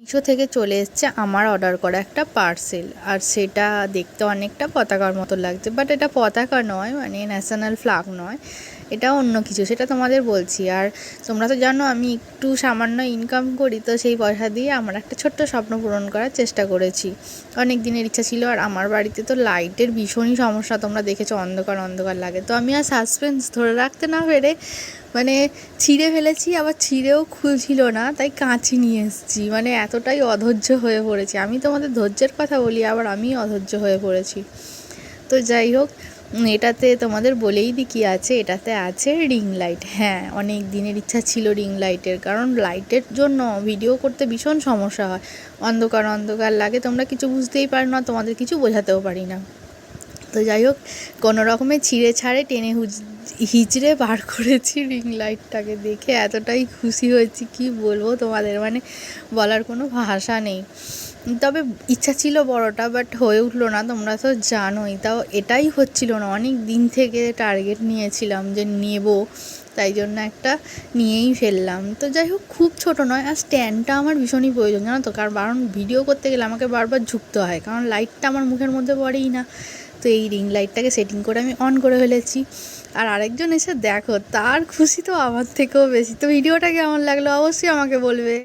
মিশো থেকে চলে এসছে আমার অর্ডার করা একটা পার্সেল আর সেটা দেখতে অনেকটা পতাকার মতো লাগছে বাট এটা পতাকা নয় মানে ন্যাশনাল ফ্ল্যাগ নয়, এটা অন্য কিছু, সেটা তোমাদের বলছি। আর তোমরা তো জানো আমি একটু সামান্য ইনকাম করি, তো সেই পয়সা দিয়ে আমার একটা ছোট্ট স্বপ্ন পূরণ করার চেষ্টা করেছি। অনেক দিনের ইচ্ছা ছিল, আর আমার বাড়িতে তো লাইটের ভীষণই সমস্যা, তোমরা দেখেছ অন্ধকার অন্ধকার লাগে। তো আমি আর সাসপেন্স ধরে রাখতে না পেরে মানে ছিঁড়ে ফেলেছি, আবার ছিঁড়েও খুলছিল না, তাই কাঁচি নিয়ে এসেছি। মানে এতটাই অধৈর্য হয়ে পড়েছি। আমি তোমাদের ধৈর্যের কথা বলি, আবার আমি অধৈর্য হয়ে পড়েছি। তো যাই হোক এটাতে তোমাদের বলেই দিই কী আছে। এটাতে আছে রিং লাইট। হ্যাঁ অনেক দিনের ইচ্ছা ছিল রিং লাইটের, কারণ লাইটের জন্য ভিডিও করতে ভীষণ সমস্যা হয়। অন্ধকার অন্ধকার লাগে, তোমরা কিছু বুঝতেই পারো না, তোমাদের কিছু বোঝাতেও পারি না। তো যাই হোক, কোনো রকমে ছিঁড়ে ছাড়ে, টেনে হুজ হিচড়ে বার করেছি রিং লাইটটাকে দেখে এতটাই খুশি হয়েছি, কি বলব তোমাদের? মানে বলার কোনো ভাষা নেই। তবে ইচ্ছা ছিল বড়টা বাট হয়ে উঠল না, তোমরা তো জানোই। তাও এটাই হচ্ছিল না, অনেক দিন থেকে টার্গেট নিয়েছিলাম যে নেব, তাই জন্য একটা নিয়েই ফেললাম। তো যাই হোক, খুব ছোট নয়, আর স্ট্যান্ডটা আমার ভীষণই প্রয়োজন, জানো তো? কারণ কারণ ভিডিও করতে গেলে আমাকে বারবার ঝুঁকতে হয়, কারণ লাইটটা আমার মুখের মধ্যে পড়েই না। তো এই রিং লাইটটাকে সেটিং করে আমি অন করে ফেলেছি। আর আরেকজন এসে দেখো, তার খুশি তো আমার থেকেও বেশি। তো ভিডিওটা কেমন লাগল? অবশ্যই আমাকে বলবে।